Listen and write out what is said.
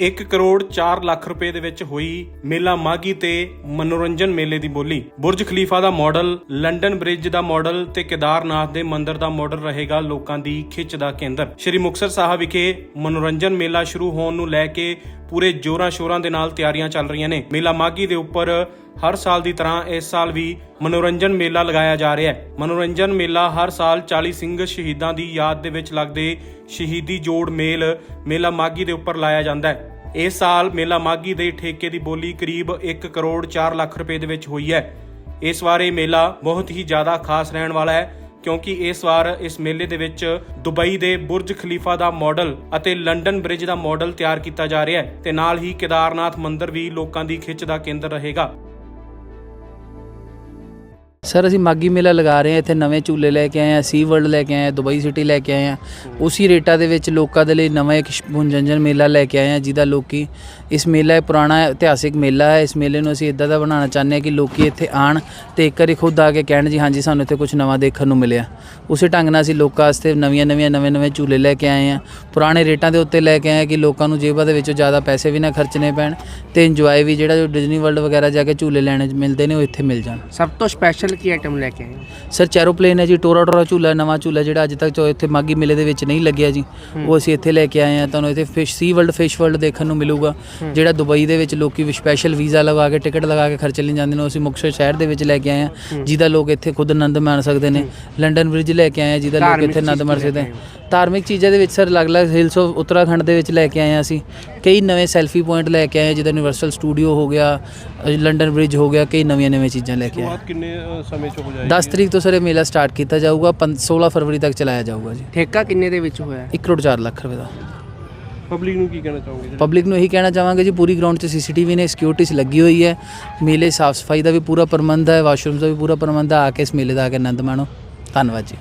1 ਕਰੋੜ 4 ਲੱਖ ਰੁਪਏ ਦੇ ਵਿੱਚ ਹੋਈ ਮੇਲਾ ਮਾਗੀ ਤੇ ਮਨੋਰੰਜਨ ਮੇਲੇ ਦੀ ਬੋਲੀ। ਬੁਰਜ ਖਲੀਫਾ ਦਾ ਮਾਡਲ, ਲੰਡਨ ਬ੍ਰਿਜ ਦਾ ਮਾਡਲ ਤੇ ਕੇਦਾਰਨਾਥ ਦੇ ਮੰਦਿਰ ਦਾ ਮਾਡਲ ਰਹੇਗਾ ਲੋਕਾਂ ਦੀ ਖਿੱਚ ਦਾ ਕੇਂਦਰ। ਸ਼੍ਰੀ ਮੁਕਤਸਰ ਸਾਹਿਬ ਵਿਖੇ ਮਨੋਰੰਜਨ ਮੇਲਾ ਸ਼ੁਰੂ ਹੋਣ ਨੂੰ ਲੈ ਕੇ ਪੂਰੇ ਜੋਰਾਂ ਸ਼ੋਰਾਂ ਦੇ ਨਾਲ ਤਿਆਰੀਆਂ ਚੱਲ ਰਹੀਆਂ ਨੇ। ਮੇਲਾ ਮਾਗੀ ਦੇ ਉੱਪਰ ਹਰ ਸਾਲ ਦੀ ਤਰ੍ਹਾਂ ਇਸ ਸਾਲ ਵੀ ਮਨੋਰੰਜਨ ਮੇਲਾ ਲਗਾਇਆ ਜਾ ਰਿਹਾ ਹੈ। ਮਨੋਰੰਜਨ ਮੇਲਾ ਹਰ ਸਾਲ 40 ਸਿੰਘ ਸ਼ਹੀਦਾਂ ਦੀ ਯਾਦ ਦੇ ਵਿੱਚ ਲੱਗਦੇ ਸ਼ਹੀਦੀ ਜੋੜ ਮੇਲ ਮੇਲਾ ਮਾਗੀ ਦੇ ਉੱਪਰ ਲਾਇਆ ਜਾਂਦਾ ਹੈ। ਇਸ ਸਾਲ ਮੇਲਾ ਮਾਗੀ ਦੇ ਠੇਕੇ ਦੀ ਬੋਲੀ ਕਰੀਬ 1 ਕਰੋੜ 4 ਲੱਖ ਰੁਪਏ ਦੇ ਵਿੱਚ ਹੋਈ ਹੈ। ਇਸ ਵਾਰ ਇਹ ਮੇਲਾ ਬਹੁਤ ਹੀ ਜ਼ਿਆਦਾ ਖਾਸ ਰਹਿਣ ਵਾਲਾ ਹੈ, ਕਿਉਂਕਿ ਇਸ ਵਾਰ ਇਸ ਮੇਲੇ ਦੇ ਵਿੱਚ ਦੁਬਈ ਦੇ ਬੁਰਜ ਖਲੀਫਾ ਦਾ ਮਾਡਲ ਅਤੇ ਲੰਡਨ ਬ੍ਰਿਜ ਦਾ ਮਾਡਲ ਤਿਆਰ ਕੀਤਾ ਜਾ ਰਿਹਾ ਹੈ ਤੇ ਨਾਲ ਹੀ ਕੇਦਾਰਨਾਥ ਮੰਦਿਰ ਵੀ ਲੋਕਾਂ ਦੀ ਖਿੱਚ ਦਾ ਕੇਂਦਰ ਰਹੇਗਾ। ਸਰ ਅਸੀਂ ਮਾਗੀ ਮੇਲਾ ਲਗਾ ਰਹੇ ਹਾਂ ਇੱਥੇ ਨਵੇਂ ਝੂਲੇ ਲੈ ਕੇ ਆਏ ਹਾਂ ਸੀ ਵਰਲਡ ਲੈ ਕੇ ਆਏ ਹਾਂ ਦੁਬਈ ਸਿਟੀ ਲੈ ਕੇ ਆਏ ਹਾਂ। ਉਸੇ ਰੇਟਾਂ ਦੇ ਵਿੱਚ ਲੋਕਾਂ ਦੇ ਲਈ ਨਵਾਂ ਇੱਕ ਮਨੋਰੰਜਨ ਮੇਲਾ ਲੈ ਕੇ ਆਏ ਹਾਂ ਜਿਹਦਾ ਲੋਕੀ ਇਸ ਮੇਲਾ ਇਹ ਪੁਰਾਣਾ ਇਤਿਹਾਸਿਕ ਮੇਲਾ ਹੈ। ਇਸ ਮੇਲੇ ਨੂੰ ਅਸੀਂ ਇਦਾਂ ਦਾ ਬਣਾਉਣਾ ਚਾਹੁੰਦੇ ਹਾਂ ਕਿ ਲੋਕੀ ਇੱਥੇ ਆਣ ਤੇ ਇੱਕ ਵਾਰੀ ਖੁਦ ਆ ਕੇ ਕਹਿਣ ਜੀ ਹਾਂਜੀ ਸਾਨੂੰ ਇੱਥੇ ਕੁਝ ਨਵਾਂ ਦੇਖਣ ਨੂੰ ਮਿਲਿਆ। ਉਸੇ ਢੰਗ ਨਾਲ ਅਸੀਂ ਲੋਕਾਂ ਵਾਸਤੇ ਨਵੀਆਂ ਨਵੀਆਂ ਨਵੇਂ ਨਵੇਂ ਝੂਲੇ ਲੈ ਕੇ ਆਏ ਹਾਂ। ਪੁਰਾਣੇ ਰੇਟਾਂ ਦੇ ਉੱਤੇ ਲੈ ਕੇ ਆਏ ਕਿ ਲੋਕਾਂ ਨੂੰ ਜੇਬਾਂ ਦੇ ਵਿੱਚੋਂ ਜ਼ਿਆਦਾ ਪੈਸੇ ਵੀ ਨਾ ਖਰਚਣੇ ਪੈਣ ਤੇ ਇੰਜੋਏ ਵੀ ਜਿਹੜਾ ਜੋ ਡਿਜ਼ਨੀ ਵਰਲਡ ਵਗੈਰਾ ਜਾ ਕੇ ਝੂਲੇ ਲੈਣੇ ਮਿਲਦੇ ਨੇ ਉਹ ਇੱਥੇ ਮਿਲ ਜਾਣ। ਸਭ ਤੋਂ ਸਪੈਸ਼ਲ ਕੀ ਆਈਟਮ ਲੈ ਕੇ ਆਏ ਹੋ? ਸਰ ਚੈਰੋਪਲੇਨ ਹੈ ਜੀ ਟੋਰਾ ਟੋਰਾ ਝੂਲਾ ਨਵਾਂ ਝੂਲਾ ਜਿਹੜਾ ਅੱਜ ਤੱਕ ਜੋ ਇੱਥੇ ਮਾਗੀ ਮੇਲੇ ਦੇ ਵਿੱਚ ਨਹੀਂ ਲੱਗਿਆ ਜੀ। ਉਹ ਅਸੀਂ ਇੱਥੇ ਲੈ ਕੇ ਆਏ ਹਾਂ ਤੁਹਾਨੂੰ ਇੱਥੇ fish sea world fish world ਦੇਖਣ ਨੂੰ ਮਿਲੂਗਾ। ਜਿਹੜਾ ਦੁਬਈ ਦੇ ਵਿੱਚ ਲੋਕੀ ਸਪੈਸ਼ਲ ਵੀਜ਼ਾ ਲਗਾ ਕੇ ਟਿਕਟ ਲਗਾ ਕੇ ਖਰਚ ਲਈ ਜਾਂਦੇ ਨੇ ਅਸੀਂ ਮੁਕਤਸਰ ਸ਼ਹਿਰ ਦੇ ਵਿੱਚ ਲੈ ਕੇ ਆਏ ਹਾਂ ਜਿਹਦਾ ਲੋਕ ਇੱਥੇ ਖੁਦ ਆਨੰਦ ਮਾਣ ਸਕਦੇ ਨੇ। ਲੰਡਨ ਬ੍ਰਿਜ ਲੈ ਕੇ ਆਏ ਹਾਂ ਜਿਹਦਾ ਲੋਕ ਇੱਥੇ ਆਨੰਦ ਮਾਣ ਸਕਦੇ ਧਾਰਮਿਕ ਚੀਜ਼ਾਂ ਦੇ ਵਿੱਚ ਸਰ ਅਲੱਗ-ਅਲੱਗ ਹਿਲਸ ਆਫ ਉੱਤਰਾਖੰਡ ਦੇ ਵਿੱਚ ਲੈ ਕੇ ਆਏ ਹਾਂ ਅਸੀਂ। ਕਈ ਨਵੇਂ ਸੈਲਫੀ ਪੁਆਇੰਟ ਲੈ ਕੇ ਆਏ ਜਿੱਦਾਂ ਯੂਨੀਵਰਸਲ ਸਟੂਡੀਓ ਹੋ ਗਿਆ ਲੰਡਨ ਬ੍ਰਿਜ ਹੋ ਗਿਆ ਕਈ ਨਵੀਆਂ ਨਵੀਆਂ ਚੀਜ਼ਾਂ ਲੈ ਕੇ ਆਏ। ਕਿੰਨੇ ਸਮੇਂ ਚ ਹੋ 10 ਤਰੀਕ ਤੋਂ ਸਰ ਇਹ ਮੇਲਾ ਸਟਾਰਟ ਕੀਤਾ ਜਾਊਗਾ ਪੰ- 16 ਫਰਵਰੀ ਤੱਕ ਚਲਾਇਆ ਜਾਊਗਾ ਜੀ। ਠੇਕਾ ਕਿੰਨੇ ਦੇ ਵਿੱਚ ਹੋਇਆ? 1 ਕਰੋੜ 4 ਲੱਖ ਰੁਪਏ ਦਾ। ਪਬਲਿਕ ਨੂੰ ਕੀ ਕਹਿਣਾ ਚਾਹੋਗੇ ਪਬਲਿਕ ਨੂੰ ਇਹੀ ਕਹਿਣਾ ਚਾਹਾਂਗੇ ਜੀ ਪੂਰੀ ਗਰਾਊਂਡ 'ਚ ਸੀਸੀਟੀਵੀ ਨੇ ਸਿਕਿਉਰਿਟੀਸ ਲੱਗੀ ਹੋਈ ਹੈ। ਮੇਲੇ ਸਾਫ਼ ਸਫ਼ਾਈ ਦਾ ਵੀ ਪੂਰਾ ਪ੍ਰਬੰਧ ਹੈ ਵਾਸ਼ਰੂਮਸ ਦਾ ਵੀ ਪੂਰਾ ਪ੍ਰਬੰਧ ਹੈ ਆ ਕੇ ਇਸ ਮੇਲੇ ਦਾ ਆ ਕੇ ਆਨੰਦ ਮਾਣੋ। ਧੰਨਵਾਦ ਜੀ।